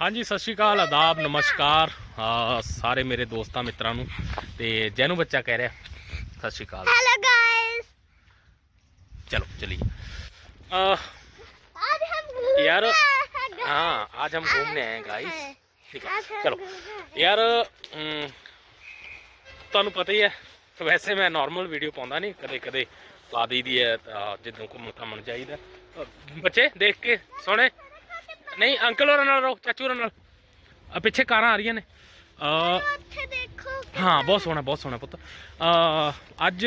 ਹਾਂਜੀ ਸਤਿ ਸ਼੍ਰੀ ਅਕਾਲ ਆਦਾਬ ਨਮਸਕਾਰ ਆ ਸਾਰੇ ਮੇਰੇ ਦੋਸਤਾਂ ਮਿੱਤਰਾਂ ਨੂੰ ਤੇ ਜੈਨੂੰ ਬੱਚਾ ਕਹਿ ਰਿਹਾ ਸਤਿ ਸ਼੍ਰੀ ਅਕਾਲ हेलो गाइस ਚਲੋ ਚਲੀਏ ਆ आज हम घूमने यार, आए हैं guys। हाँ आज हम घूमने आए हैं गाइस ठीक है आज हम चलो घूमने आए ਯਾਰ ਅਮ, ਤੁਹਾਨੂੰ ਪਤਾ ਹੀ ਹੈ ਵੈਸੇ ਮੈਂ ਨਾਰਮਲ ਵੀਡੀਓ ਪਾਉਂਦਾ ਨਹੀਂ ਕਦੇ ਕਦੇ ਪਾ ਦਈਦੀ ਹੈ ਤਾਂ ਜਦੋਂ ਘੁੰਮਣ ਘਾਮਣ ਜਾਈਦਾ ਅ, ਬੱਚੇ ਦੇਖ ਕੇ ਸੋਹਣੇ ਨਹੀਂ ਅੰਕਲ ਹੋਰਾਂ ਨਾਲ ਰਹੋ ਚਾਚੂ ਹੋਰਾਂ ਨਾਲ। ਆ ਪਿੱਛੇ ਕਾਰਾਂ ਆ ਰਹੀਆਂ ਨੇ। ਆ ਉੱਥੇ ਦੇਖੋ ਹਾਂ ਬਹੁਤ ਸੋਹਣਾ ਬਹੁਤ ਸੋਹਣਾ ਪੁੱਤ। ਆ ਅੱਜ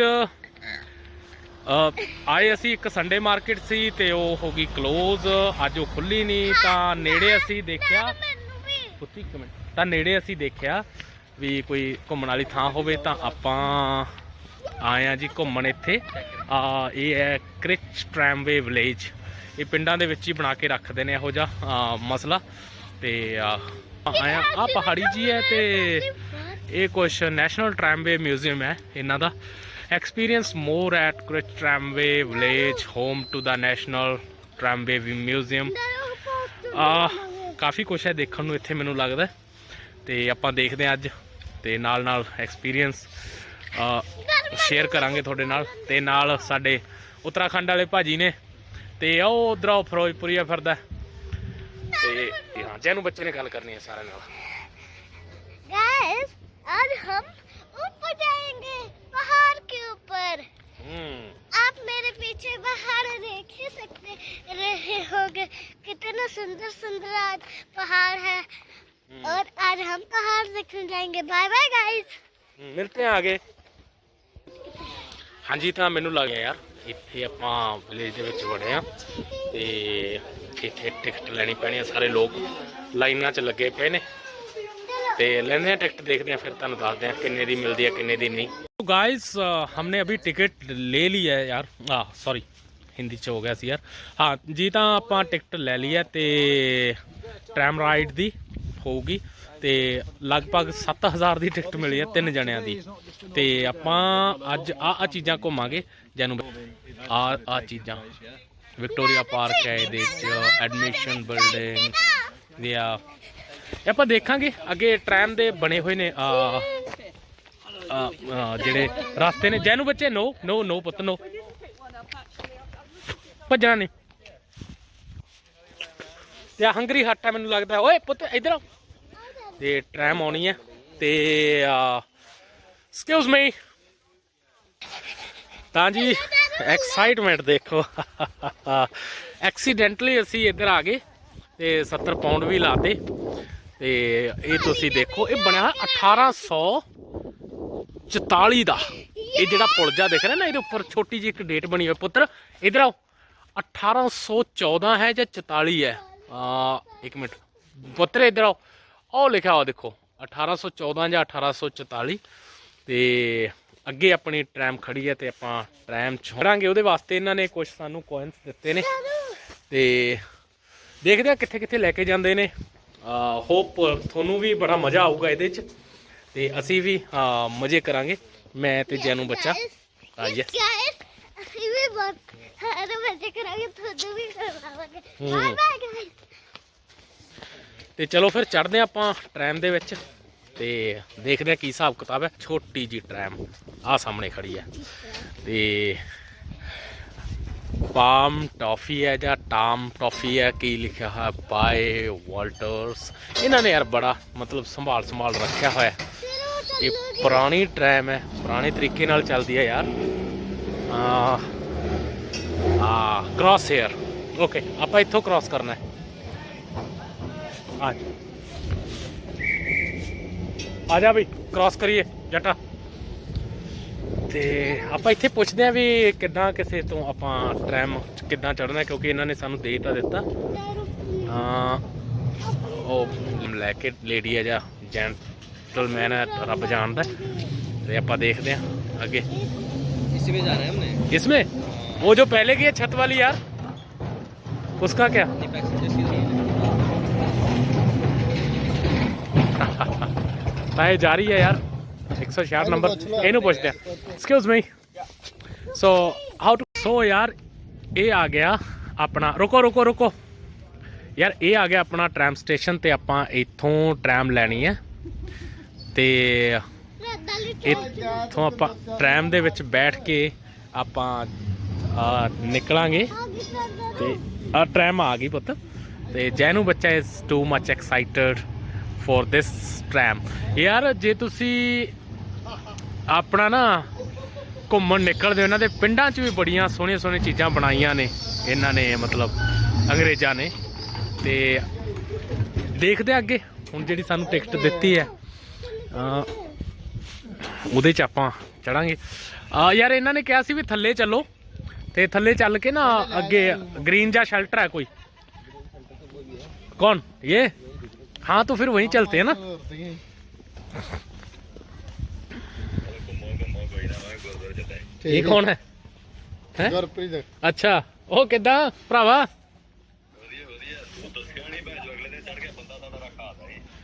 ਆਏ ਅਸੀਂ ਇੱਕ ਸੰਡੇ ਮਾਰਕੀਟ ਸੀ ਤੇ ਉਹ ਹੋ ਗਈ ਕਲੋਜ਼ ਅੱਜ ਉਹ ਖੁੱਲੀ ਨਹੀਂ ਤਾਂ ਨੇੜੇ ਅਸੀਂ ਦੇਖਿਆ। ਪੁੱਤੀ ਇੱਕ ਮਿੰਟ। ਤਾਂ ਨੇੜੇ ਅਸੀਂ ਦੇਖਿਆ ਵੀ ਕੋਈ ਘੁੰਮਣ ਵਾਲੀ ਥਾਂ ਹੋਵੇ ਤਾਂ ਆਪਾਂ ਆਏ ਆ ਜੀ ਘੁੰਮਣ ਇੱਥੇ। ਆ ਇਹ ਹੈ ਕ੍ਰਿਚ ਟ੍ਰੈਮਵੇ ਵਿਲੇਜ ਇਹ ਪਿੰਡਾਂ ਦੇ ਵਿੱਚ ਹੀ ਬਣਾ ਕੇ ਰੱਖਦੇ ਨੇ ਇਹੋ ਜਿਹਾ ਮਸਲਾ। ਤੇ ਆ ਆਇਆ ਆ ਪਹਾੜੀ ਜੀ ਹੈ ਤੇ ਇਹ ਕੁਛ ਨੈਸ਼ਨਲ ਟ੍ਰੈਮਵੇ ਮਿਊਜ਼ੀਅਮ ਹੈ ਇਹਨਾਂ ਦਾ। Experience more at Crich tramway village home to the national tramway museum ਆ ਕਾਫੀ ਕੁਛ ਹੈ ਦੇਖਣ ਨੂੰ ਇੱਥੇ ਮੈਨੂੰ ਲੱਗਦਾ ਤੇ ਆਪਾਂ ਦੇਖਦੇ ਹਾਂ ਅੱਜ ਤੇ ਨਾਲ ਨਾਲ ਐਕਸਪੀਰੀਅੰਸ ਸ਼ੇਅਰ ਕਰਾਂਗੇ ਤੁਹਾਡੇ ਨਾਲ। ਤੇ ਨਾਲ ਸਾਡੇ ਉੱਤਰਾਖੰਡ ਵਾਲੇ ਭਾਜੀ ਨੇ ਤੇ ਉਹ ਉਧਰੋਂ ਫਿਰੋਜ਼ਪੁਰੀਆ ਫਿਰਦਾ ਤੇ ਹਾਂ ਜੈਨੂੰ ਬੱਚੇ ਨੇ ਗੱਲ ਕਰਨੀ ਹੈ ਸਾਰਿਆਂ ਨਾਲ गाइस आज हम ऊपर जाएंगे पहाड़ के ऊपर ਹੂੰ आप मेरे पीछे पहाड़ देख ही सकते रहे होंगे कितना सुंदर सुंदर आज पहाड़ है और आज हम पहाड़ देखने जाएंगे बाय बाय गाइस ਮਿਲਤੇ ਆ ਆਗੇ ਹਾਂਜੀ ਤਾਂ ਮੈਨੂੰ ਲੱਗ ਗਿਆ ਯਾਰ ਇੱਥੇ ਆਪਾਂ ਵਿਲੇਜ ਦੇ ਵਿੱਚ ਵੜੇ ਆ ਤੇ ਇੱਥੇ ਟਿਕਟ ਲੈਣੀ ਪੈਣੀ ਆ ਸਾਰੇ ਲੋਕ ਲਾਈਨਾਂ 'ਚ ਲੱਗੇ ਪਏ ਨੇ ਤੇ ਲੈਂਦੇ ਆ ਟਿਕਟ ਦੇਖਦੇ ਆ ਫਿਰ ਤੁਹਾਨੂੰ ਦੱਸਦੇ ਆ ਕਿੰਨੇ ਦੀ ਮਿਲਦੀ ਆ ਕਿੰਨੇ ਦੀ ਨਹੀਂ तो गाइस हमने अभी टिकट ले ली है यार ਆ ਸੌਰੀ ਹਿੰਦੀ ਚ ਹੋ ਗਿਆ ਸੀ ਯਾਰ ਹਾਂ ਜੀ ਤਾਂ ਆਪਾਂ ਟਿਕਟ ਲੈ ਲਈ ਹੈ ਤੇ ਟ੍ਰੈਮ ਰਾਈਡ ਦੀ ਹੋਊਗੀ ਤੇ ਲਗਭਗ 7000 ਦੀ ਟਿਕਟ ਮਿਲੀ ਹੈ ਤਿੰਨ ਜਣਿਆਂ ਦੀ ਤੇ ਆਪਾਂ ਅੱਜ ਆ ਆ ਚੀਜ਼ਾਂ ਘੁੰਮਾਂਗੇ ਜਾਨੂੰ ਆ ਆ ਚੀਜ਼ਾਂ। ਵਿਕਟੋਰੀਆ ਪਾਰਕ ਹੈ ਇਹਦੇ ਚ ਐਡਮਿਸ਼ਨ ਬਿਲਡਿੰਗ ਵੀ ਆ ਇਹ ਆਪਾਂ ਦੇਖਾਂਗੇ, ਅੱਗੇ ਟ੍ਰੈਮ ਦੇ ਬਣੇ ਹੋਏ ਨੇ, ਆ ਜਿਹੜੇ ਰਸਤੇ ਨੇ। ਜੈਨੂੰ ਬੱਚੇ, ਨੋ ਨੋ ਨੋ ਪੁੱਤ, ਨੋ। ਭੱਜਣਾ ਨਹੀਂ। ਤੇ ਆ ਹੰਗਰੀ ਹੱਟ ਆ, ਮੈਨੂੰ ਲੱਗਦਾ। ਓਏ ਪੁੱਤ, ਇਧਰ ਤੇ ਟ੍ਰੈਮ ਆਉਣੀ ਹੈ, ਤੇ ਐਕਸਕਿਊਜ਼ ਮੀ ਤਾਂ ਜੀ ਐਕਸਾਈਟਮੈਂਟ ਦੇਖੋ। ਐਕਸੀਡੈਂਟਲੀ ਅਸੀਂ ਇੱਧਰ ਆ ਗਏ ਤੇ 70 ਪਾਉਂਡ ਵੀ ਲਾਤੇ ਤੇ। ਇਹ ਤੁਸੀਂ ਦੇਖੋ, ਇਹ ਬਣਿਆ ਹੋਇਆ 1844 ਦਾ। ਇਹ ਜਿਹੜਾ ਪੁਲ ਜਾ ਦਿਖ ਰਿਹਾ ਨਾ, ਇਹਦੇ ਉੱਪਰ ਛੋਟੀ ਜਿਹੀ ਇੱਕ ਡੇਟ ਬਣੀ ਹੋਈ ਪੁੱਤਰ। ਇਧਰ ਆਓ। 1814 ਹੈ ਜਾਂ 44 ਹੈ? ਆ, ਇੱਕ ਮਿੰਟ। ਪੁੱਤਰ, ਇਧਰ ਆਓ। ਉਹ ਲਿਖਿਆ ਹੋਇਆ ਦੇਖੋ 1814 ਜਾਂ 1844 ਤੇ ਅੱਗੇ ਆਪਣੀ ਟ੍ਰੈਮ ਖੜੀ ਹੈ ਤੇ ਆਪਾਂ ਟ੍ਰੈਮ ਛੋੜਾਂਗੇ ਉਹਦੇ ਵਾਸਤੇ ਇਹਨਾਂ ਨੇ ਕੁਝ ਸਾਨੂੰ ਕੋਇਨਸ ਦਿੱਤੇ ਨੇ। ਤੇ ਦੇਖਦੇ ਆ ਕਿੱਥੇ ਕਿੱਥੇ ਲੈ ਕੇ ਜਾਂਦੇ ਨੇ। ਹੋਪ ਤੁਹਾਨੂੰ ਵੀ ਬੜਾ ਮਜ਼ਾ ਆਊਗਾ ਇਹਦੇ 'ਚ। ਤੇ ਅਸੀਂ ਵੀ ਮਜ਼ੇ ਕਰਾਂਗੇ। ਮੈਂ ਤੇ ਜੈਨੂ ਬੱਚਾ। ਯੈਸ ਅਸੀਂ ਵੀ ਬਹੁਤ ਸਾਰੇ ਮਜ਼ੇ ਕਰਾਂਗੇ ਤੁਹਾਨੂੰ ਵੀ ਕਰਾਵਾਂਗੇ ਬਾਏ ਬਾਏ ਤੇ ਚਲੋ ਫਿਰ ਚੜਦੇ ਆਪਾਂ ਟ੍ਰੈਮ ਦੇ ਵਿੱਚ। ਤੇ ਦੇਖਦੇ ਆ ਕੀ ਹਿਸਾਬ ਕਿਤਾਬ ਹੈ। ਛੋਟੀ ਜੀ ਟ੍ਰੈਮ ਆ ਸਾਹਮਣੇ ਖੜੀ ਹੈ। ਤੇ ਪਾਮ ਟਾਫੀ ਹੈ ਜਾਂ ਟਾਮ ਟਾਫੀ ਹੈ, ਕੀ ਲਿਖਿਆ ਹੈ ਬਾਏ ਵਾਲਟਰਸ। ਇਹਨਾਂ ਨੇ ਯਾਰ ਬੜਾ ਮਤਲਬ ਸੰਭਾਲ ਸੰਭਾਲ ਰੱਖਿਆ ਹੋਇਆ ਇਹ ਪੁਰਾਣੀ ਟ੍ਰੈਮ ਹੈ, ਪੁਰਾਣੇ ਤਰੀਕੇ ਨਾਲ ਚੱਲਦੀ ਹੈ ਯਾਰ। ਆ ਆ ਕ੍ਰਾਸ ਹੇਅਰ ਓਕੇ ਆਪਾਂ ਇੱਥੋਂ ਕ੍ਰਾਸ ਕਰਨਾ ਹੈ। ਆ ਆ ਜਾ ਬਈ ਕ੍ਰਾਸ ਕਰੀਏ ਜਟਾ ਤੇ ਆਪਾਂ ਇੱਥੇ ਪੁੱਛਦੇ ਆ ਵੀ ਕਿੱਦਾਂ ਕਿਸੇ ਤੋਂ ਆਪਾਂ ਟ੍ਰੈਮ ਕਿੱਦਾਂ ਚੜਨਾ ਕਿਉਂਕਿ ਇਹਨਾਂ ਨੇ ਸਾਨੂੰ ਦੇ ਤਾਂ ਦਿੱਤਾ ਹਾਂ ਉਹ ਲੈ ਕੇ ਲੇਡੀ ਆ ਜਾਂ ਜੈਂਟਲਮੈਨ ਹੈ ਰੱਬ ਜਾਣਦਾ ਤੇ ਆਪਾਂ ਦੇਖਦੇ ਆ ਅੱਗੇ इसी में जा रहे हैं हमने इसमें वो जो पहले की है छत वाली यार उसका क्या ਤਾਂ ਇਹ ਜਾ ਰਹੀ ਹੈ ਯਾਰ 166 ਨੰਬਰ ਇਹਨੂੰ ਪੁੱਛਦੇ ਆ excuse me so how to so ਯਾਰ ਇਹ ਆ ਗਿਆ ਆਪਣਾ ਰੁਕੋ ਰੁਕੋ ਰੁਕੋ ਯਾਰ ਇਹ ਆ ਗਿਆ ਆਪਣਾ ਟ੍ਰੈਮ ਸਟੇਸ਼ਨ ਤੇ ਆਪਾਂ ਇੱਥੋਂ ਟ੍ਰੈਮ ਲੈਣੀ ਹੈ ਤੇ ਇੱਥੋਂ ਆਪਾਂ ਟ੍ਰੈਮ ਦੇ ਵਿੱਚ ਬੈਠ ਕੇ ਆਪਾਂ ਨਿਕਲਾਂਗੇ ਤੇ ਆ ਟ੍ਰੈਮ ਆ ਗਈ ਪੁੱਤ ਤੇ ਜੈਨੂ ਬੱਚਾ is too much excited for this tram ਯਾਰ, ਜੇ ਤੁਸੀਂ ਆਪਣਾ ਨਾ ਘੁੰਮਣ ਨਿਕਲਦੇ ਹੋ, ਇਹਨਾਂ ਦੇ ਪਿੰਡਾਂ 'ਚ ਵੀ ਬੜੀਆਂ ਸੋਹਣੀਆਂ ਸੋਹਣੀਆਂ ਚੀਜ਼ਾਂ ਬਣਾਈਆਂ ਨੇ, ਇਹਨਾਂ ਨੇ ਮਤਲਬ ਅੰਗਰੇਜ਼ਾਂ ਨੇ। ਤੇ ਦੇਖਦੇ ਅੱਗੇ, ਹੁਣ ਜਿਹੜੀ ਸਾਨੂੰ ਟਿਕਟ ਦਿੱਤੀ ਹੈ ਉਹਦੇ 'ਚ ਆਪਾਂ ਚੜਾਂਗੇ। ਆ ਯਾਰ, ਇਹਨਾਂ ਨੇ ਕਿਹਾ ਸੀ ਵੀ ਥੱਲੇ ਚੱਲੋ, ਤੇ ਥੱਲੇ ਚੱਲ ਕੇ ਨਾ ਅੱਗੇ, ਗ੍ਰੀਨ ਜਾਂ ਸ਼ੈਲਟਰ ਹੈ ਕੋਈ। ਕੌਣ? ਇਹ? हाँ तो फिर वहीं चलते हैं ना ये कौन है हैं ਗੁਰਪ੍ਰੀਤ ਅੱਛਾ ਉਹ ਕਿੱਦਾਂ ਭਰਾਵਾ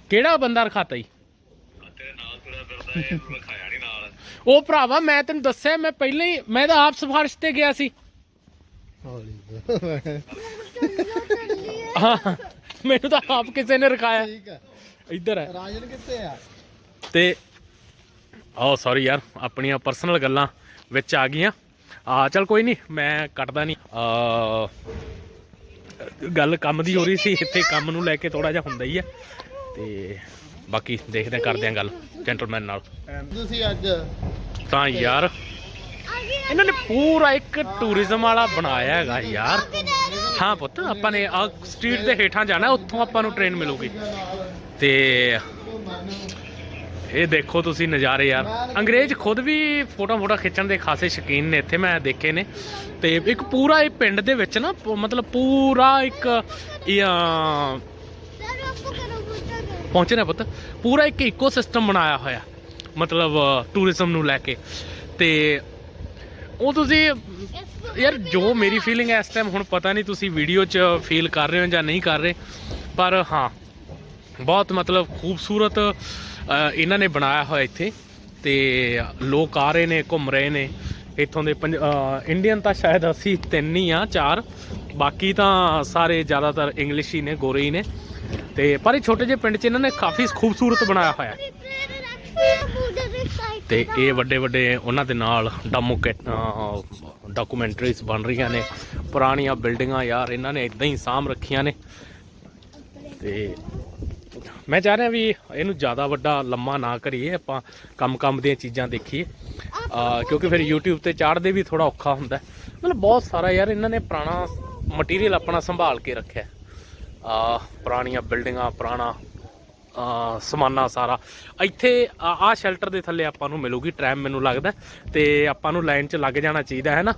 ਕਿਹੜਾ ਬੰਦਾ ਰਖਾਤਾ ਜੀ ਉਹ ਭਰਾਵਾ ਮੈਂ ਤੈਨੂੰ ਦੱਸਿਆ ਮੈਂ ਪਹਿਲਾਂ ਹੀ ਮੈਂ ਤਾਂ ਆਪ ਸਿਫਾਰਿਸ਼ ਤੇ ਗਿਆ ਸੀ ਹਾਂ ਮੈਨੂੰ ਤਾਂ ਆਪ ਕਿਸੇ ਨੇ ਰਖਾਇਆ। ਠੀਕ ਆ ਇੱਧਰ ਹੈ। ਰਾਜਨ ਕਿੱਥੇ ਆ? ਤੇ ਆਹ ਸੌਰੀ ਯਾਰ ਆਪਣੀਆਂ ਪਰਸਨਲ ਗੱਲਾਂ ਵਿੱਚ ਆ ਗਈਆਂ। ਆ ਚਲ ਕੋਈ ਨਹੀਂ ਮੈਂ ਕੱਟਦਾ ਨਹੀਂ ਆ ਗੱਲ ਕੰਮ ਦੀ ਹੋ ਰਹੀ ਸੀ ਇੱਥੇ ਕੰਮ ਨੂੰ ਲੈ ਕੇ ਥੋੜਾ ਜਿਹਾ ਹੁੰਦਾ ਹੀ ਹੈ। ਤੇ ਬਾਕੀ ਦੇਖਦੇ ਹਾਂ, ਕਰਦੇ ਆਂ ਗੱਲ ਜੈਂਟਲਮੈਨ ਨਾਲ। ਤੁਸੀਂ ਅੱਜ ਤਾਂ ਯਾਰ ਇਹਨਾਂ ਨੇ ਪੂਰਾ ਇੱਕ ਟੂਰਿਜ਼ਮ ਵਾਲਾ ਬਣਾਇਆ ਹੈਗਾ ਯਾਰ। ਹਾਂ ਪੁੱਤ ਆਪਾਂ ਨੇ ਆ ਸਟਰੀਟ ਦੇ ਹੇਠਾਂ ਜਾਣਾ ਉੱਥੋਂ ਆਪਾਂ ਨੂੰ ਟ੍ਰੇਨ ਮਿਲੂਗੀ। ਤੇ ਇਹ ਦੇਖੋ ਤੁਸੀਂ ਨਜ਼ਾਰੇ ਯਾਰ। ਅੰਗਰੇਜ਼ ਖੁਦ ਵੀ ਫੋਟੋ ਫੋਟੋ ਖਿੱਚਣ ਦੇ ਖਾਸੇ ਸ਼ੌਕੀਨ ਨੇ ਇੱਥੇ ਮੈਂ ਦੇਖੇ ਨੇ। ਤੇ ਇੱਕ ਪੂਰਾ ਇਹ ਪਿੰਡ ਦੇ ਵਿੱਚ ਨਾ ਪ- ਮਤਲਬ ਪੂਰਾ ਇੱਕ ਇਹ, ਅਹ, ਪਹੁੰਚਣਾ ਪੁੱਤ। ਪੂਰਾ ਇੱਕ ਇਕੋਸਿਸਟਮ ਬਣਾਇਆ ਹੋਇਆ ਮਤਲਬ ਟੂਰਿਜ਼ਮ ਨੂੰ ਲੈ ਕੇ। ਤੇ ਉਹ ਤੁਸੀਂ ਯਾਰ, ਜੋ ਮੇਰੀ ਫੀਲਿੰਗ ਹੈ ਇਸ ਟਾਈਮ ਹੁਣ ਪਤਾ ਨਹੀਂ ਤੁਸੀਂ ਵੀਡੀਓ 'ਚ ਫੀਲ ਕਰ ਰਹੇ ਹੋ ਜਾਂ ਨਹੀਂ ਕਰ ਰਹੇ, ਪਰ ਹਾਂ, ਬਹੁਤ ਮਤਲਬ ਖੂਬਸੂਰਤ ਇਹਨਾਂ ਨੇ ਬਣਾਇਆ ਹੋਇਆ ਇੱਥੇ, ਤੇ ਲੋਕ ਆ ਰਹੇ ਨੇ, ਘੁੰਮ ਰਹੇ ਨੇ, ਇੱਥੋਂ ਦੇ ਪੰਜ- ਇੰਡੀਅਨ ਤਾਂ ਸ਼ਾਇਦ ਅਸੀਂ ਤਿੰਨ ਹੀ ਆ, ਚਾਰ, ਬਾਕੀ ਤਾਂ ਸਾਰੇ ਜ਼ਿਆਦਾਤਰ ਇੰਗਲਿਸ਼ ਹੀ ਨੇ, ਗੋਰੇ ਹੀ ਨੇ, ਤੇ ਪਰ ਇਹ ਛੋਟੇ ਜਿਹੇ ਪਿੰਡ 'ਚ ਇਹਨਾਂ ਨੇ ਕਾਫੀ ਖੂਬਸੂਰਤ ਬਣਾਇਆ ਹੋਇਆ ਤੇ ਇਹ ਵੱਡੇ ਵੱਡੇ ਉਹਨਾਂ ਦੇ ਨਾਲ ਡੈਮੋਕੇਟ ਡਾਕੂਮੈਂਟਰੀਜ਼ ਬਣ ਰਹੀਆਂ ਨੇ। ਪੁਰਾਣੀਆਂ ਬਿਲਡਿੰਗਾਂ ਯਾਰ, ਇਹਨਾਂ ਨੇ ਇਦਾਂ ਹੀ ਸਾਂਭ ਰੱਖੀਆਂ ਨੇ। ਤੇ ਮੈਂ ਚਾਹ ਰਿਹਾ ਵੀ ਇਹਨੂੰ ਜ਼ਿਆਦਾ ਵੱਡਾ, ਲੰਮਾ ਨਾ ਕਰੀਏ, ਆਪਾਂ ਕੰਮ ਕੰਮ ਦੀਆਂ ਚੀਜ਼ਾਂ ਦੇਖੀਏ। ਕਿਉਂਕਿ ਫਿਰ YouTube ਤੇ ਚਾੜਦੇ ਵੀ ਥੋੜਾ ਔਖਾ ਹੁੰਦਾ ਮਤਲਬ ਬਹੁਤ ਸਾਰਾ ਯਾਰ, ਇਹਨਾਂ ਨੇ ਪੁਰਾਣਾ ਮਟੀਰੀਅਲ ਆਪਣਾ ਸੰਭਾਲ ਕੇ ਰੱਖਿਆ ਆ ਪੁਰਾਣੀਆਂ ਬਿਲਡਿੰਗਾਂ ਪੁਰਾਣਾ ਸਮਾਨਾ ਸਾਰਾ। ਇੱਥੇ ਆ ਸ਼ੈਲਟਰ ਦੇ ਥੱਲੇ ਆਪਾਂ ਨੂੰ ਮਿਲੂਗੀ ਟ੍ਰੈਮ ਮੈਨੂੰ ਲੱਗਦਾ ਤੇ ਆਪਾਂ ਨੂੰ ਲਾਈਨ 'ਚ ਲੱਗ ਜਾਣਾ ਚਾਹੀਦਾ ਹੈ ਨਾ।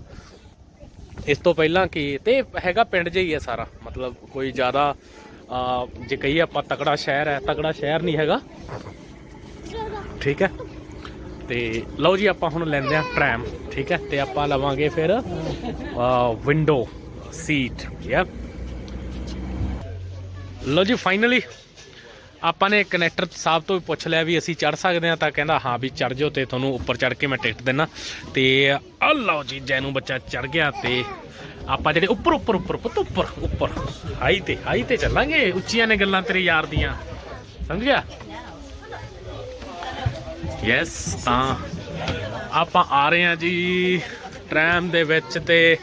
ਇਸ ਤੋਂ ਪਹਿਲਾਂ ਕਿ ਤੇ ਹੈਗਾ ਪਿੰਡ ਜਿਹਾ ਹੀ ਹੈ ਸਾਰਾ। ਮਤਲਬ ਕੋਈ ਜ਼ਿਆਦਾ ਜੇ ਕਹੀਏ ਆਪਾਂ ਤਕੜਾ ਸ਼ਹਿਰ ਹੈ, ਤਕੜਾ ਸ਼ਹਿਰ ਨਹੀਂ ਹੈਗਾ। ਠੀਕ ਹੈ। ਤੇ ਲਓ ਜੀ, ਆਪਾਂ ਹੁਣ ਲੈਂਦੇ ਆ ਟ੍ਰੈਮ ਠੀਕ ਹੈ। ਤੇ ਆਪਾਂ ਲਵਾਂਗੇ ਫਿਰ ਵਿੰਡੋ ਸੀਟ ਯਾ ਲਓ ਜੀ ਫਾਈਨਲੀ ਆਪਾਂ ਨੇ ਕਨੈਕਟਰ ਸਾਹਿਬ ਤੋਂ ਵੀ ਪੁੱਛ ਲਿਆ ਵੀ ਅਸੀਂ ਚੜ ਸਕਦੇ ਹਾਂ ਤਾਂ ਕਹਿੰਦਾ, ਹਾਂ ਵੀ ਚੜ ਜਾਓ ਤੇ ਤੁਹਾਨੂੰ ਉੱਪਰ ਚੜ ਕੇ ਮੈਂ ਟਿਕਟ ਦੇਣਾ ਤੇ ਆ ਲਓ ਜੀ, ਜੈਨੂੰ ਬੱਚਾ ਚੜ ਗਿਆ ਤੇ ਆਪਾਂ ਜਿਹੜੇ ਉੱਪਰ ਉੱਪਰ ਉੱਪਰ, ਪੁੱਤ ਉੱਪਰ ਉੱਪਰ, ਹਾਈ ਤੇ ਹਾਈ ਤੇ ਚੱਲਾਂਗੇ। ਉੱਚੀਆਂ ਨੇ ਗੱਲਾਂ ਤੇਰੇ ਯਾਰ ਦੀਆਂ। ਸਮਝ ਗਿਆ ਯੈਸ ਤਾਂ ਆਪਾਂ ਆ ਰਹੇ ਹਾਂ ਜੀ ਟ੍ਰੈਮ ਦੇ ਵਿੱਚ ਤੇ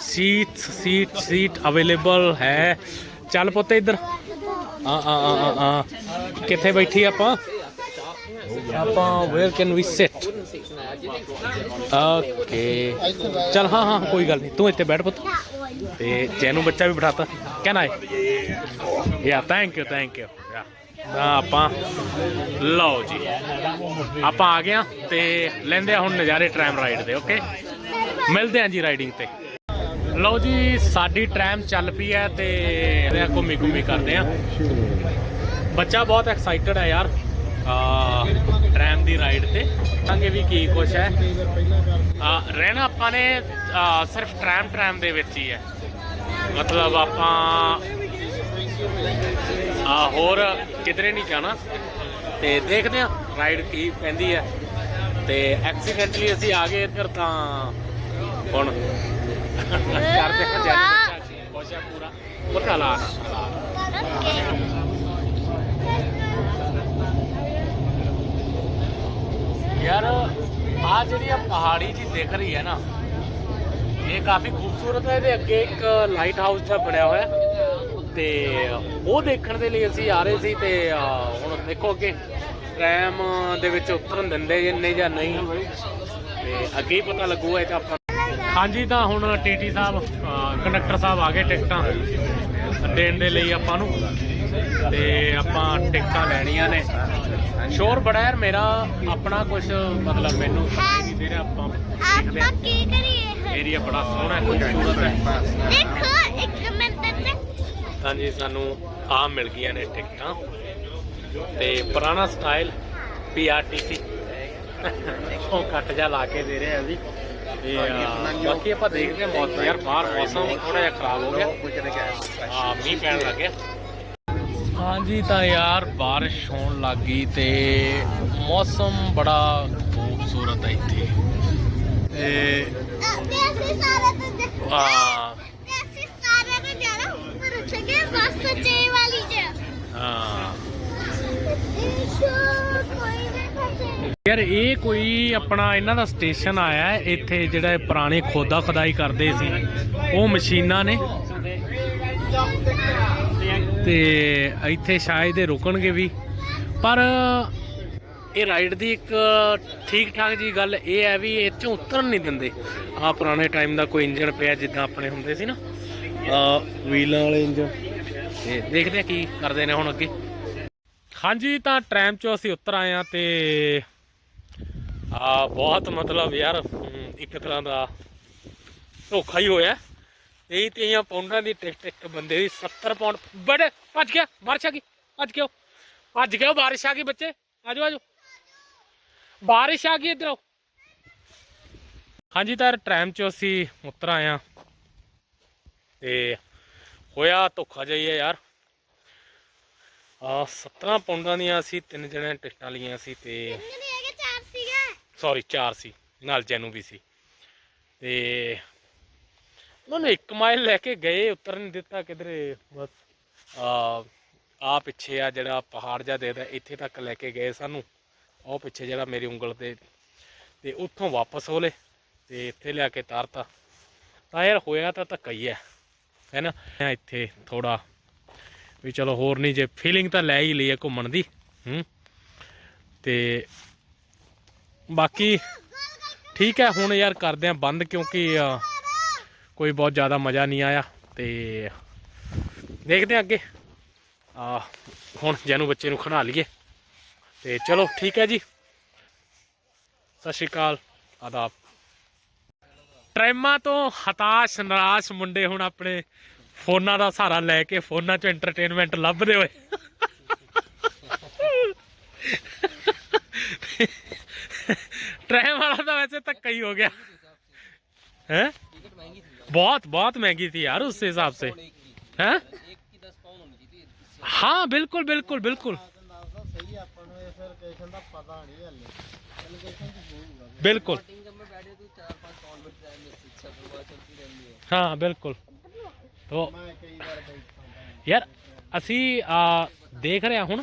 ਸੀਟ ਸੀਟ ਸੀਟ ਅਵੇਲੇਬਲ ਹੈ। ਚੱਲ ਪੁੱਤ ਇੱਧਰ। ਆ ਆ ਆ ਆ ਕਿੱਥੇ ਬੈਠੀ ਆਪਾਂ? ਆਪਾਂ where can we sit okay ਚਲ, ਹਾਂ ਹਾਂ, ਕੋਈ ਗੱਲ ਨਹੀਂ। ਤੂੰ ਇੱਥੇ ਬੈਠ ਪੁੱਤ। ਤੇ ਜੈਨੂੰ ਬੱਚਾ ਵੀ ਬਿਠਾਤਾ। ਕਹਿਣਾ ਹੈ ਯਾ thank you thank you yeah ਆਪਾਂ, ਲਓ ਜੀ। ਆਪਾਂ ਆ ਗਏ ਆ ਤੇ ਲੈਂਦੇ ਆ ਹੁਣ ਨਜ਼ਾਰੇ ਟ੍ਰੈਮ ਰਾਈਡ ਦੇ ਓਕੇ ਮਿਲਦੇ ਆ ਜੀ ਰਾਈਡਿੰਗ ਤੇ। ਲਓ ਜੀ, ਸਾਡੀ ਟ੍ਰੈਮ ਚੱਲ ਪਈ ਹੈ ਤੇ ਇਹਦੇ ਘੁੰਮੀ ਘੁੰਮੀ ਕਰਦੇ ਆ ਬੱਚਾ ਬਹੁਤ ਐਕਸਾਈਟਡ ਹੈ ਯਾਰ, ਆ ਟ੍ਰੈਮ ਦੀ ਰਾਈਡ ਤੇ। ਸੰਗੇ ਵੀ ਕੀ ਕੁਛ ਹੈ। ਆ, ਰਹਿਣਾ ਆਪਾਂ ਨੇ ਸਿਰਫ ਟ੍ਰੈਮ ਟ੍ਰੈਮ ਦੇ ਵਿੱਚ ਹੀ ਹੈ। ਮਤਲਬ ਆਪਾਂ, ਆ, ਹੋਰ ਕਿਧਰੇ ਨਹੀਂ ਜਾਣਾ। ਤੇ ਦੇਖਦੇ ਆ ਰਾਈਡ ਕੀ ਪੈਂਦੀ ਹੈ। ਤੇ ਐਕਸੀਡੈਂਟਲੀ ਅਸੀਂ ਆ ਗਏ ਇੱਧਰ ਤਾਂ ਹੁਣ ਕਰਦੇ ਹਾਂ ਜੈਨ ਬੱਚਾ ਪੂਰਾ ਪਤਾ ਲਾ ਯਾਰ ਆ ਜਿਹੜੀ ਆ ਪਹਾੜੀ ਜੀ ਦਿਖ ਰਹੀ ਇਹ ਕਾਫੀ ਖੂਬਸੂਰਤ ਹੈ ਇਹਦੇ ਅੱਗੇ ਇੱਕ ਲਾਈਟ ਹਾਊਸ ਜਿਹਾ ਬਣਿਆ ਹੋਇਆ ਤੇ ਉਹ ਦੇਖਣ ਦੇ ਲਈ ਅਸੀਂ ਆ ਰਹੇ ਸੀ ਤੇ ਹੁਣ ਦੇਖੋ ਅੱਗੇ ਟ੍ਰੈਮ ਦੇ ਵਿੱਚ ਉਤਰਨ ਦਿੰਦੇ ਜੇ ਜਾਂ ਨਹੀਂ। ਤੇ ਅੱਗੇ ਹੀ ਪਤਾ ਲੱਗੂਗਾ ਇਹ ਤਾਂ ਆਪਾਂ ਹਾਂਜੀ ਤਾਂ ਹੁਣ ਟੀਟੀ ਸਾਹਿਬ ਕੰਡਕਟਰ ਸਾਹਿਬ ਆ ਗਏ ਟਿਕਟਾਂ। ਦੇਣ ਦੇ ਲਈ ਆਪਾਂ ਨੂੰ। ਤੇ ਆਪਾਂ ਟਿਕਟਾਂ ਲੈਣੀਆਂ ਨੇ। ਸ਼ੋਰ ਬੜਾ ਯਾਰ ਮੇਰਾ ਆਪਣਾ ਕੁਝ ਮਤਲਬ ਮੈਨੂੰ ਰਿਹਾ ਆਪਾਂ ਆਪਾਂ ਕੀ ਕਰੀਏ? ਏਰੀਆ ਬੜਾ ਸੋਹਣਾ ਖੂਬਸੂਰਤ ਹੈ। ਦੇਖੋ ਇੱਕ ਮਿੰਟ ਹਾਂਜੀ ਸਾਨੂੰ ਆ ਮਿਲ ਗਈਆਂ ਨੇ ਟਿਕਟਾਂ। ਤੇ ਪੁਰਾਣਾ ਸਟਾਈਲ ਪੀਆਰਟੀਸੀ ਉਹ ਕੱਟ ਜਾ ਲਾ ਕੇ ਦੇ ਰਹੇ ਆ ਜੀ ਤੇ ਬਾਕੀ ਆਪਾਂ ਦੇਖਦੇ ਹਾਂ ਮੌਸਮ ਯਾਰ ਬਾਹਰ ਮੌਸਮ ਥੋੜਾ ਜਿਹਾ ਖਰਾਬ ਹੋ ਗਿਆ। ਆ ਮੀਂਹ ਪੈਣ ਲੱਗ ਗਿਆ। ਹਾਂਜੀ ਤਾਂ ਯਾਰ ਬਾਰਿਸ਼ ਹੋਣ ਲੱਗ ਗਈ ਤੇ ਮੌਸਮ ਬੜਾ ਖੂਬਸੂਰਤ ਹੈ ਇੱਥੇ। ਤੇ ਅਸੀਂ ਸਾਰੇ ਤੋਂ ਆ। ਤੇ ਅਸੀਂ ਸਾਰੇ ਤੋਂ ਜਾਣਾ ਉੱਪਰ ਉੱਠ ਕੇ ਬੱਸ ਚ ਵਾਲੀ ਚ ਹਾਂ ਯਾਰ ਇਹ ਕੋਈ ਆਪਣਾ ਇਹਨਾਂ ਦਾ ਸਟੇਸ਼ਨ ਆਇਆ ਇੱਥੇ ਜਿਹੜਾ ਇਹ ਪੁਰਾਣੇ ਖੋਦਾ ਖਦਾਈ ਕਰਦੇ ਸੀ। ਉਹ ਮਸ਼ੀਨਾਂ ਨੇ। ਤੇ ਇੱਥੇ ਸ਼ਾਇਦ ਇਹ ਰੁਕਣਗੇ ਵੀ। ਪਰ ਇਹ ਰਾਈਡ ਦੀ ਇੱਕ ਠੀਕ ਠਾਕ ਜੀ ਗੱਲ ਇਹ ਹੈ ਵੀ ਚੋਂ ਉਤਰਨ ਨਹੀਂ ਦਿੰਦੇ। ਆ ਪੁਰਾਣੇ ਟਾਈਮ ਦਾ ਕੋਈ ਇੰਜਨ ਪਿਆ ਜਿੱਦਾਂ ਆਪਣੇ ਹੁੰਦੇ ਸੀ ਨਾ। ਆ ਵੀਲਾਂ ਵਾਲੇ ਇੰਜਨ ਤੇ ਦੇਖਦੇ ਆ ਕੀ ਕਰਦੇ ਨੇ ਹੁਣ ਅੱਗੇ। ਹਾਂਜੀ ਤਾਂ ਟ੍ਰੈਮ ਚੋਂ ਅਸੀਂ ਉਤਰ ਆਏ ਆ ਤੇ ਆ ਬਹੁਤ ਮਤਲਬ ਯਾਰ ਇੱਕ ਤਰ੍ਹਾਂ ਦਾ ਧੋਖਾ ਹੀ ਹੋਇਆ। ਇਹ ਤੇਈਆਂ ਪੌਂਡਾਂ ਦੀ ਟਿਕਟ ਇੱਕ ਬੰਦੇ ਦੀ 70 ਪੌਂਡ ਬੜੇ, ਭੱਜ ਗਿਆ, ਬਾਰਿਸ਼ ਆ ਗਈ, ਭੱਜ ਗਿਓ ਭੱਜ ਗਿਓ ਬਾਰਿਸ਼ ਆ ਗਈ ਬੱਚੇ, ਆਜੋ ਆਜੋ। ਬਾਰਿਸ਼ ਆ ਗਈ ਇੱਧਰ ਆਓ। ਹਾਂਜੀ ਤਾਂ ਟ੍ਰੈਮ ਚੋਂ ਅਸੀਂ ਉਤਰ ਆਏ ਤੇ ਹੋਇਆ ਧੋਖਾ ਜਾਈਏ ਯਾਰ। ਆ 17 ਪੌਂਡਾਂ ਦੀਆਂ ਅਸੀਂ ਤਿੰਨ ਜਣੇ ਟਿਕਟਾਂ ਲਈਆਂ ਸੀ ਤੇ ਸੌਰੀ ਚਾਰ ਸੀ, ਨਾਲ ਜੈਨੂ ਵੀ ਸੀ। ਤੇ ਉਹਨੂੰ ਇੱਕ ਮਾਈਲ ਲੈ ਕੇ ਗਏ, ਉਤਰ ਨਹੀਂ ਦਿੱਤਾ ਕਿਧਰੇ, ਬਸ। ਆ ਆ ਪਿੱਛੇ ਆ ਜਿਹੜਾ ਪਹਾੜ ਜਿਹਾ ਦੇਦਾ ਇੱਥੇ ਤੱਕ ਲੈ ਕੇ ਗਏ ਸਾਨੂੰ। ਉਹ ਪਿੱਛੇ ਜਿਹੜਾ ਮੇਰੀ ਉਂਗਲ ਤੇ ਤੇ ਉੱਥੋਂ ਵਾਪਸ ਹੋਲੇ, ਤੇ ਇੱਥੇ ਲਿਆ ਕੇ ਤਾਰਤਾ। ਤਾਂ ਯਾਰ ਹੋਇਆ ਤਾਂ ਧੱਕਾ ਹੀ ਹੈ ਹੈਨਾ ਇੱਥੇ ਥੋੜਾ ਵੀ ਚਲੋ ਹੋਰ ਨਹੀਂ, ਜੇ ਫੀਲਿੰਗ ਤਾਂ ਲੈ ਹੀ ਲਈ ਹੈ ਘੁੰਮਣ ਦੀ, ਹੂੰ। ਤੇ ਬਾਕੀ ਠੀਕ ਹੈ, ਹੁਣ ਯਾਰ ਕਰਦੇ ਆ ਬੰਦ ਕਿਉਂਕਿ ਕੋਈ ਬਹੁਤ ਜ਼ਿਆਦਾ ਮਜ਼ਾ ਨਹੀਂ ਆਇਆ ਤੇ ਦੇਖਦੇ ਆ ਅੱਗੇ। ਆ ਹੁਣ ਜੈਨੂੰ ਬੱਚੇ ਨੂੰ ਖਣਾ ਲਈਏ। ਤੇ ਚਲੋ ਠੀਕ ਹੈ ਜੀ। ਸਤਿ ਸ਼੍ਰੀ ਅਕਾਲ, ਆਦਾਬ। ਟ੍ਰੈਮਾਂ ਤੋਂ ਹਤਾਸ਼, ਨਿਰਾਸ਼ ਮੁੰਡੇ ਹੁਣ ਆਪਣੇ ਫੋਨਾਂ ਦਾ ਸਹਾਰਾ ਲੈ ਕੇ ਫੋਨਾਂ 'ਚ ਐਂਟਰਟੇਨਮੈਂਟ ਲੱਭਦੇ ਹੋਏ। ट्रेन वाला तो वैसे धक्का ही हो गया है टिकट महंगी थी बहुत बहुत महंगी थी यार उस हिसाब से एक की हैं एक की दस पाउंड होनी चाहिए इससे हाँ बिल्कुल बिल्कुल बिल्कुल ਸਹੀ ਆਪਾਂ ਨੂੰ ਇਸ ਲੋਕੇਸ਼ਨ ਦਾ ਪਤਾ ਨਹੀਂ ਹਲੇ ਲੋਕੇਸ਼ਨ ਚ ਹੋਊਗਾ बिल्कुल टिंगम में बैठे तो चार पाँच पाउंड में ट्रेन में शिक्षा प्रवाह चलती रहती है हाँ बिल्कुल तो ਮੈਂ ਕਈ ਵਾਰ ਬੈਠਾ ਯਾਰ ਅਸੀਂ ਆ ਦੇਖ ਰਹੇ ਹਾਂ ਹੁਣ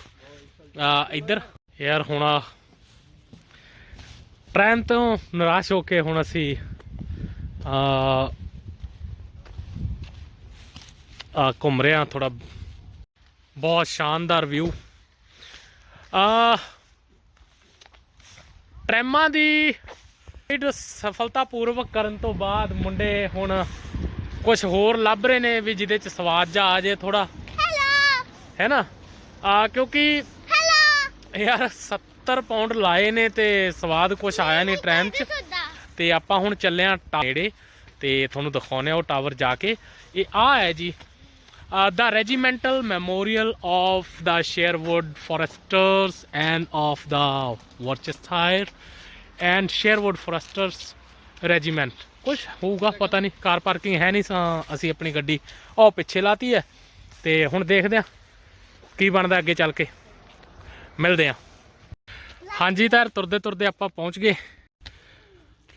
ਆ ਇੱਧਰ ਯਾਰ ਹੁਣ ਆ ਟ੍ਰੇਨ ਤੋਂ ਨਿਰਾਸ਼ ਹੋ ਕੇ ਹੁਣ ਅਸੀਂ ਆ ਆ ਘੁੰਮ ਰਹੇ ਹਾਂ ਥੋੜਾ ਬਹੁਤ ਸ਼ਾਨਦਾਰ ਵਿਊ ਆ ਟ੍ਰੈਮਾਂ ਦੀ ਰਾਈਡ ਸਫਲਤਾਪੂਰਵਕ ਕਰਨ ਤੋਂ ਬਾਅਦ ਮੁੰਡੇ ਹੁਣ ਕੁਝ ਹੋਰ ਲੱਭ ਰਹੇ ਨੇ ਵੀ ਜਿਹਦੇ ਚ ਸਵਾਦ ਜਾ ਆ ਜੇ ਥੋੜਾ ਹੈਲੋ ਹੈ ਨਾ? ਆ ਕਿਉਂਕਿ ਹੈਲੋ ਯਾਰ 70 ਪਾਉਂਡ ਲਾਏ ਨੇ ਤੇ ਸਵਾਦ ਕੁਝ ਆਇਆ ਨਹੀਂ ਟ੍ਰੈਨ ਚ। ਸੁਦਾ ਤੇ ਆਪਾਂ ਹੁਣ ਚੱਲੇ ਆ ਟਾੜੇ ਤੇ ਤੁਹਾਨੂੰ ਦਿਖਾਉਨੇ ਆ ਉਹ ਟਾਵਰ ਜਾ ਕੇ। ਇਹ ਆ ਹੈ ਜੀ। The regimental memorial of the Sherwood Foresters and of the Worcestershire and Sherwood Foresters regiment ਕੁਝ ਹੋਊਗਾ, ਪਤਾ ਨਹੀਂ। ਕਾਰ ਪਾਰਕਿੰਗ ਹੈ ਨਹੀਂ ਸਾ- ਅਸੀਂ ਆਪਣੀ ਗੱਡੀ ਉਹ ਪਿੱਛੇ ਲਾਤੀ ਹੈ। ਤੇ ਹੁਣ ਦੇਖਦੇ ਆ ਕੀ ਬਣਦਾ ਅੱਗੇ ਚੱਲ ਕੇ। ਮਿਲਦੇ ਆ। ਹਾਂਜੀ ਤਾਂ ਯਾਰ ਤੁਰਦੇ ਤੁਰਦੇ ਆਪਾਂ ਪਹੁੰਚ ਗਏ।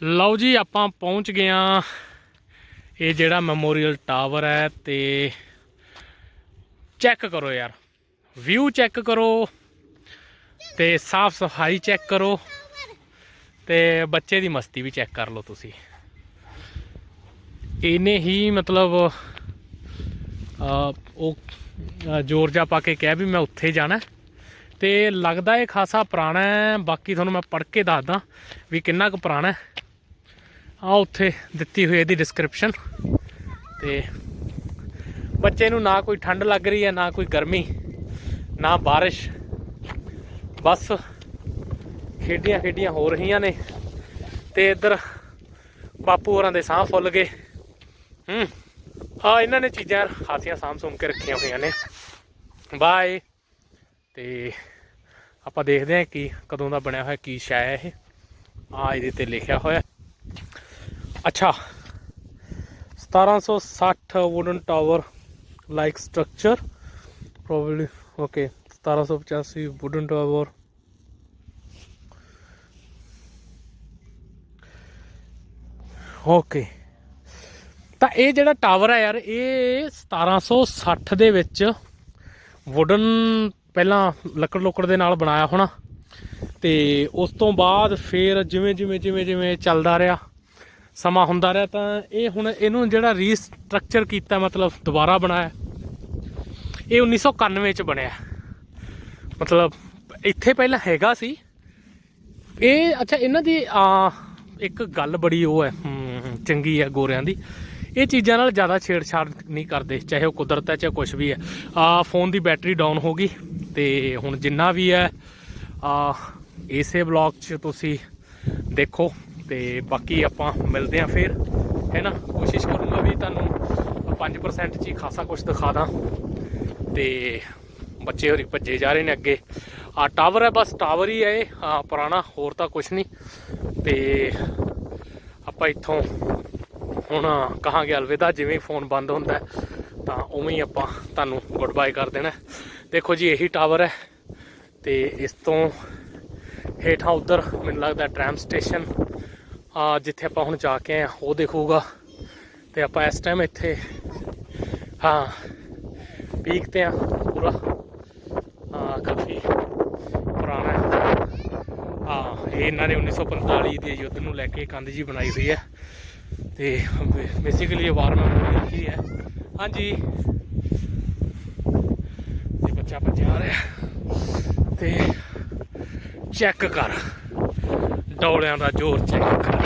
ਲਓ ਜੀ, ਆਪਾਂ ਪਹੁੰਚ ਗਏ ਆ ਇਹ ਜਿਹੜਾ ਮੈਮੋਰੀਅਲ ਟਾਵਰ ਹੈ ਤੇ ਚੈੱਕ ਕਰੋ ਯਾਰ। ਵਿਊ ਚੈੱਕ ਕਰੋ ਤੇ ਸਾਫ਼ ਸਫ਼ਾਈ ਚੈੱਕ ਕਰੋ ਤੇ ਬੱਚੇ ਦੀ ਮਸਤੀ ਵੀ ਚੈੱਕ ਕਰ ਲਓ ਤੁਸੀਂ। ਇਹਨੇ ਹੀ ਮਤਲਬ ਉਹ ਜ਼ੋਰ ਜਾ ਪਾ ਕੇ ਕਿਹਾ ਵੀ ਮੈਂ ਉੱਥੇ ਜਾਣਾ। ਤੇ ਲੱਗਦਾ ਇਹ ਖਾਸਾ ਪੁਰਾਣਾ ਹੈ। ਬਾਕੀ ਤੁਹਾਨੂੰ ਮੈਂ ਪੜ੍ਹ ਕੇ ਦੱਸਦਾ ਵੀ ਕਿੰਨਾ ਕੁ ਪੁਰਾਣਾ ਹੈ। ਆ ਉੱਥੇ ਦਿੱਤੀ ਹੋਈ ਇਹਦੀ ਡਿਸਕ੍ਰਿਪਸ਼ਨ ਤੇ ਬੱਚੇ ਨੂੰ ਨਾ ਕੋਈ ਠੰਡ ਲੱਗ ਰਹੀ ਹੈ, ਨਾ ਕੋਈ ਗਰਮੀ, ਨਾ ਬਾਰਿਸ਼। ਬਸ ਖੇਡੀਆਂ ਖੇਡੀਆਂ ਹੋ ਰਹੀਆਂ ਨੇ। ਤੇ ਇੱਧਰ ਬਾਪੂ ਹੋਰਾਂ ਦੇ ਸਾਹ ਫੁੱਲ ਗਏ। ਹੂੰ। ਆ ਇਹਨਾਂ ਨੇ ਚੀਜ਼ਾਂ ਖਾਸੀਆਂ ਸਾਂਭ ਸੁੰਭ ਕੇ ਰੱਖੀਆਂ ਹੋਈਆਂ ਨੇ। ਬਾਏ ਤੇ ਆਪਾਂ ਦੇਖਦੇ ਹਾਂ ਕਿ, ਕਦੋਂ ਦਾ ਬਣਿਆ ਹੋਇਆ, ਕੀ ਸ਼ਾਇ ਹੈ ਇਹ। ਆ ਇਹਦੇ ਤੇ ਲਿਖਿਆ ਹੋਇਆ। ਅੱਛਾ। 1760 wooden tower like structure probably okay 1785 wooden tower okay ਤਾਂ ਇਹ ਜਿਹੜਾ ਟਾਵਰ ਹੈ ਯਾਰ, ਇਹ 1760 ਦੇ ਵਿੱਚ ਵੁਡਨ ਪਹਿਲਾਂ ਲੱਕੜ ਲੁੱਕੜ ਦੇ ਨਾਲ ਬਣਾਇਆ ਹੋਣਾ ਤੇ ਉਸ ਤੋਂ ਬਾਅਦ ਫਿਰ ਜਿਵੇਂ ਜਿਵੇਂ ਜਿਵੇਂ ਜਿਵੇਂ ਚੱਲਦਾ ਰਿਹਾ, ਸਮਾਂ ਹੁੰਦਾ ਰਿਹਾ ਤਾਂ ਇਹ ਹੁਣ ਇਹਨੂੰ ਜਿਹੜਾ ਰੀਸਟਰਕਚਰ ਕੀਤਾ, ਮਤਲਬ ਦੁਬਾਰਾ ਬਣਾਇਆ, ਇਹ 1991 ਚ ਬਣਿਆ। ਮਤਲਬ ਇੱਥੇ ਪਹਿਲਾਂ ਹੈਗਾ ਸੀ। ਇਹ, ਅੱਛਾ, ਇਹਨਾਂ ਦੀ ਇੱਕ ਗੱਲ ਬੜੀ ਉਹ ਹੈ ਚੰਗੀ ਹੈ ਗੋਰਿਆਂ ਦੀ। ਇਹ ਚੀਜ਼ਾਂ ਨਾਲ ਜ਼ਿਆਦਾ ਛੇੜਛਾੜ ਨਹੀਂ ਕਰਦੇ, ਚਾਹੇ ਉਹ ਕੁਦਰਤ ਹੈ, ਚਾਹੇ ਕੁਝ ਵੀ ਹੈ। ਆ ਫੋਨ ਦੀ ਬੈਟਰੀ ਡਾਊਨ ਹੋ ਗਈ ਤੇ ਹੁਣ ਜਿੰਨਾ ਵੀ ਹੈ, ਆ, ਇਸੇ ਬਲੌਗ 'ਚ ਤੁਸੀਂ ਦੇਖੋ ਤੇ ਬਾਕੀ ਆਪਾਂ ਮਿਲਦੇ ਆਂ ਫਿਰ, ਹੈ ਨਾ? ਕੋਸ਼ਿਸ਼ ਕਰੂੰਗਾ ਵੀ ਤੁਹਾਨੂੰ 5% 'ਚ ਹੀ ਖਾਸਾ ਕੁਝ ਦਿਖਾ ਦਾਂ ਤੇ ਬੱਚੇ ਹੋਰੀ ਭੱਜੇ ਜਾ ਰਹੇ ਨੇ ਅੱਗੇ। ਆ ਟਾਵਰ ਹੈ, ਬਸ ਟਾਵਰ ਹੀ ਹੈ ਇਹ। ਪੁਰਾਣਾ, ਹੋਰ ਤਾਂ ਕੁਝ ਨਹੀਂ। ਤੇ ਆਪਾਂ ਇੱਥੋਂ ਹੁਣ ਕਹਾਂਗੇ ਅਲਵਿਦਾ ਜਿਵੇਂ ਹੀ ਫੋਨ ਬੰਦ ਹੁੰਦਾ ਤਾਂ ਉਵੇਂ ਹੀ ਆਪਾਂ ਤੁਹਾਨੂੰ ਗੁੱਡ ਬਾਏ ਕਰ ਦੇਣਾ ਦੇਖੋ ਜੀ ਇਹੀ ਟਾਵਰ ਹੈ ਤੇ ਇਸ ਤੋਂ ਹੇਠਾਂ ਉਧਰ ਮੈਨੂੰ ਲੱਗਦਾ ਟ੍ਰੈਮ ਸਟੇਸ਼ਨ ਆ ਜਿੱਥੇ ਆਪਾਂ ਹੁਣ ਜਾ ਕੇ ਆਏ ਹਾਂ, ਉਹ ਦੇਖੂਗਾ। ਤੇ ਆਪਾਂ ਇਸ ਟਾਈਮ ਇੱਥੇ ਹਾਂ ਪੀਕ ਤੇ ਆ ਪੂਰਾ ਹਾਂ ਕਾਫੀ ਪੁਰਾਣਾ ਹੈ। ਹਾਂ ਇਹ ਇਹਨਾਂ ਨੇ 1945 ਦੇ ਯੁੱਧ ਨੂੰ ਲੈ ਕੇ ਕੰਧ ਜੀ ਬਣਾਈ ਹੋਈ ਹੈ। ਤੇ ਬੇਸਿਕਲੀ ਇਹ ਵਾਰ ਹੀ ਹੈ। ਹਾਂਜੀ। ਤੇ ਬੱਚਾ ਭੱਜਿਆ ਰਿਹਾ। ਤੇ ਚੈੱਕ ਕਰ। ਡੌਲਿਆਂ ਦਾ ਜ਼ੋਰ ਚੈੱਕ ਕਰ।